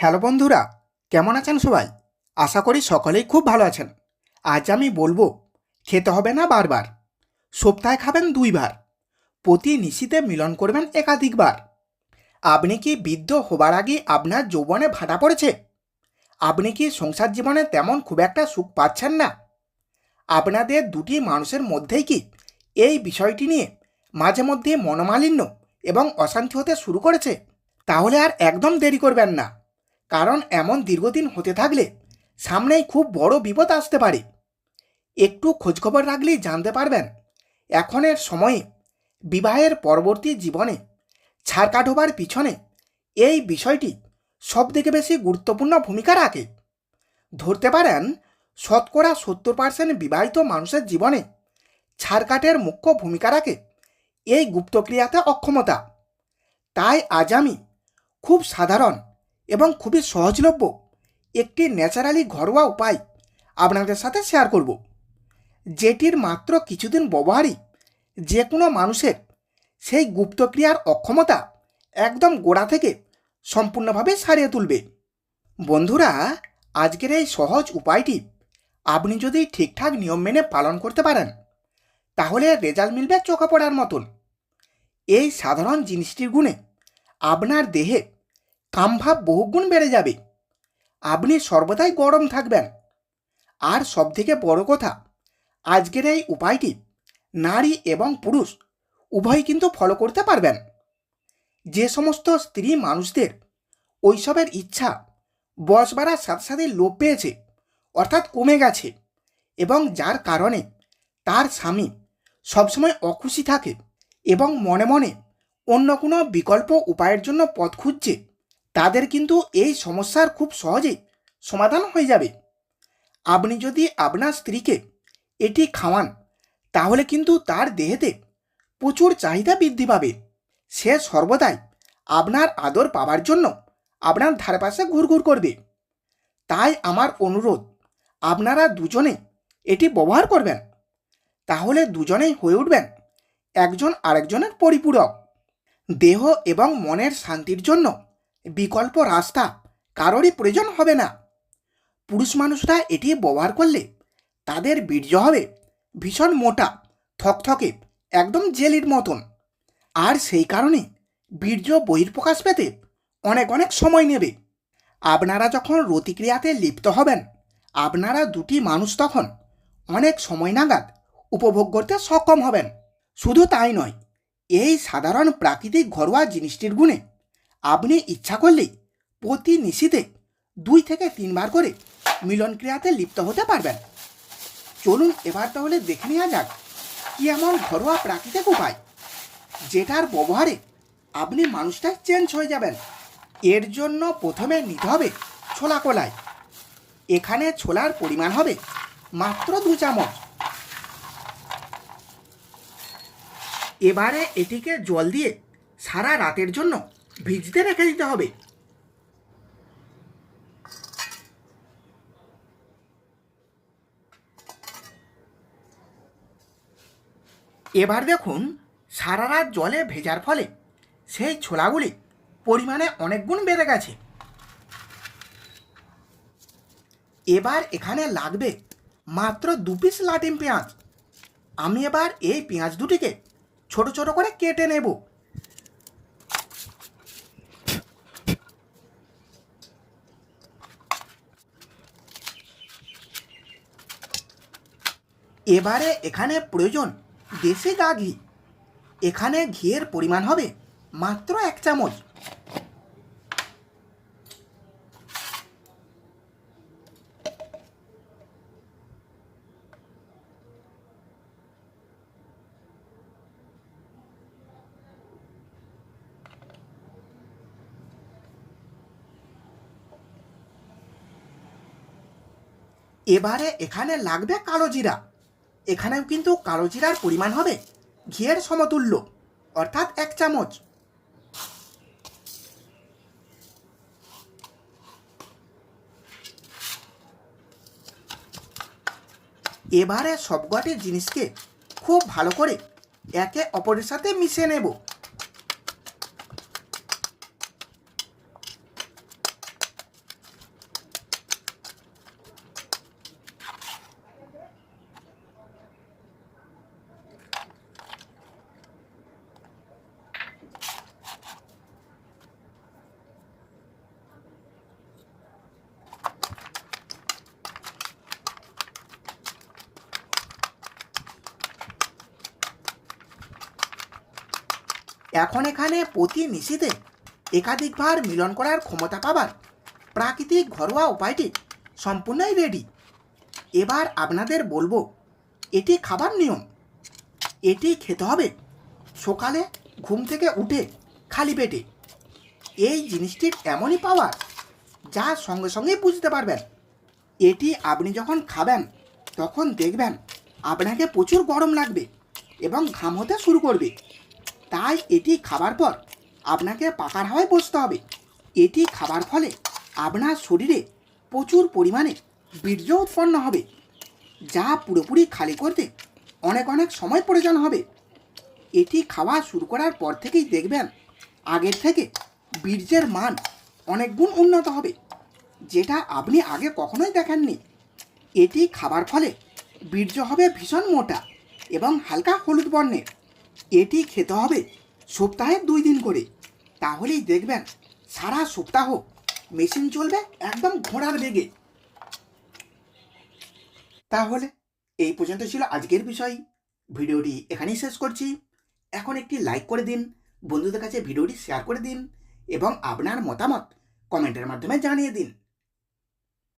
Hello বন্ধুরা, কেমন আছেন সবাই? আশা করি সকলেই খুব ভালো আছেন। আজ আমি বলব, খেতে হবে না বারবার। সপ্তাহে খাবেন দুইবার। প্রতি নিশিতে মিলন করবেন একাধিকবার। আপনি কি বৃদ্ধ হবার আগে আপনার যৌবনে ভাটা পড়েছে? আপনি কি সংসার জীবনে তেমন খুব একটা সুখ পাচ্ছেন না? আপনাদের দুটি মানুষের মধ্যেই কি এই বিষয়টি নিয়ে মাঝে মধ্যে মনোমালিন্য এবং অশান্তি হতে শুরু করেছে? তাহলে আর একদম দেরি করবেন না। কারণ এমন দীর্ঘদিন হতে থাকলে সামনেই খুব বড় বিপদ আসতে পারে। একটু খোঁজখবর রাখলেই জানতে পারবেন, এখনের সময়ে বিবাহের পরবর্তী জীবনে ছাড় কাটোবার পিছনে এই বিষয়টি সবথেকে বেশি গুরুত্বপূর্ণ ভূমিকা রাখে। ধরতে পারেন, শতকরা সত্তর পার্সেন্ট বিবাহিত মানুষের জীবনে ছাড়কাটের মুখ্য ভূমিকা রাখে এই গুপ্তক্রিয়াতে অক্ষমতা। তাই আজ আমি খুব সাধারণ এবং খুবই সহজলভ্য। একটি ন্যাচারালি ঘরোয়া উপায় আপনাদের সাথে শেয়ার করব। যেটির মাত্র কিছুদিন ব্যবহারই যে কোনো মানুষের সেই গুপ্তক্রিয়ার অক্ষমতা একদম গোড়া থেকে সম্পূর্ণভাবে সারিয়ে তুলবে। বন্ধুরা, আজকের এই সহজ উপায়টি আপনি যদি ঠিকঠাক নিয়ম মেনে পালন করতে পারেন, তাহলে রেজাল্ট মিলবে চোখে পড়ার মতন। এই সাধারণ জিনিসটির গুণে আপনার দেহে কামভাব বহুগুণ বেড়ে যাবে। আপনি সর্বদাই গরম থাকবেন। আর সবথেকে বড় কথা, আজকের এই উপায়টি নারী এবং পুরুষ উভয় কিন্তু ফলো করতে পারবেন। যে সমস্ত স্ত্রী মানুষদের ওইসবের ইচ্ছা বয়স বাড়ার সাথে সাথে লোপ পেয়েছে, অর্থাৎ কমে গেছে এবং যার কারণে তার স্বামী সবসময় অখুশি থাকে এবং মনে মনে অন্য কোনো বিকল্প উপায়ের জন্য পথ খুঁজছে তাদের কিন্তু এই সমস্যার খুব সহজেই সমাধান হয়ে যাবে। আপনি যদি আপনার স্ত্রীকে এটি খাওয়ান, তাহলে কিন্তু তার দেহেতে প্রচুর চাহিদা বৃদ্ধি পাবে। সে সর্বদাই আপনার আদর পাওয়ার জন্য আপনার ধারে পাশে ঘুরঘুর করবে। তাই আমার অনুরোধ, আপনারা দুজনে এটি ব্যবহার করবেন। তাহলে দুজনেই হয়ে উঠবেন একজন আরেকজনের পরিপূরক। দেহ এবং মনের শান্তির জন্য বিকল্প রাস্তা, কারোরই প্রয়োজন হবে না। পুরুষ মানুষরা এটি ব্যবহার করলে তাদের বীর্য হবে ভীষণ মোটা, থকথকে, একদম জেলির মতন। আর সেই কারণে বীর্য বহির্প্রকাশ পেতে অনেক অনেক সময় নেবে। আপনারা যখন রতিক্রিয়াতে লিপ্ত হবেন, আপনারা দুটি মানুষ তখন অনেক সময় নাগাদ উপভোগ করতে সক্ষম হবেন। শুধু তাই নয়, এই সাধারণ প্রাকৃতিক ঘরোয়া জিনিসটির গুণে আপনি ইচ্ছা করলেই প্রতি নিশীতে দুই থেকে তিনবার করে মিলন ক্রিয়াতে লিপ্ত হতে পারবেন। চলুন এবার তাহলে দেখে নেওয়া যাক কি এমন ঘরোয়া প্রাকৃতিক উপায় যেটার ব্যবহারে আপনি মানুষটাই চেঞ্জ হয়ে যাবেন। এর জন্য প্রথমে নিতে হবে ছোলা কলাই। এখানে ছোলার পরিমাণ হবে মাত্র দু চামচ। এবারে এটিকে জল দিয়ে সারা রাতের জন্য ভিজতে রেখে দিতে হবে। এবার দেখুন, সারা রাত জলে ভেজার ফলে সেই ছোলাগুলি পরিমাণে অনেক গুণ বেড়ে গেছে। এবার এখানে লাগবে মাত্র দু পিস লাটিম পেঁয়াজ। আমি এবার এই পেঁয়াজ দুটিকে ছোট ছোট করে কেটে নেব। এবারে এখানে প্রয়োজন দেশি গা ঘি। এখানে ঘিয়ের পরিমাণ হবে মাত্র এক চামচ। এবারে এখানে লাগবে কালো জিরা। এখানেও কিন্তু কালো জিরার পরিমাণ হবে। ঘিয়ের সমতুল্য, অর্থাৎ এক চামচ। এবারে সবকটি জিনিসকে খুব ভালো করে একে অপরের সাথে মিশে নেব। এখন এখানে প্রতি নিশিতে একাধিকবার মিলন করার ক্ষমতা পাবার প্রাকৃতিক ঘরোয়া উপায়টি সম্পূর্ণই রেডি এবার আপনাদের বলব, এটি খাবার নিয়ম। এটি খেতে হবে সকালে ঘুম থেকে উঠে খালি পেটে। এই জিনিসটির এমনই পাওয়ার যা সঙ্গে সঙ্গেই বুঝতে পারবেন। এটি আপনি যখন খাবেন, তখন দেখবেন আপনাকে প্রচুর গরম লাগবে এবং ঘাম হতে শুরু করবে। তাই এটি খাবার পর আপনাকে পাকার হাওয়ায় বসতে হবে। এটি খাবার ফলে আপনার শরীরে প্রচুর পরিমাণে বীর্য উৎপন্ন হবে, যা পুরোপুরি খালি করতে অনেক অনেক সময় প্রয়োজন হবে। এটি খাওয়া শুরু করার পর থেকেই দেখবেন আগের থেকে বীর্যের মান অনেক গুণ উন্নত হবে, যেটা আপনি আগে কখনোই দেখেননি। এটি খাবার ফলে বীর্য হবে ভীষণ মোটা এবং হালকা হলুদ বর্ণের। এটি খেতে হবে সপ্তাহে দুই দিন করে। তাহলেই দেখবেন সারা সপ্তাহ মেশিন চলবে একদম ঘোড়ার বেগে। তাহলে এই পর্যন্ত ছিল আজকের বিষয়। ভিডিওটি এখানেই শেষ করছি। এখন একটি লাইক করে দিন, বন্ধুদের কাছে ভিডিওটি শেয়ার করে দিন এবং আপনার মতামত কমেন্টের মাধ্যমে জানিয়ে দিন।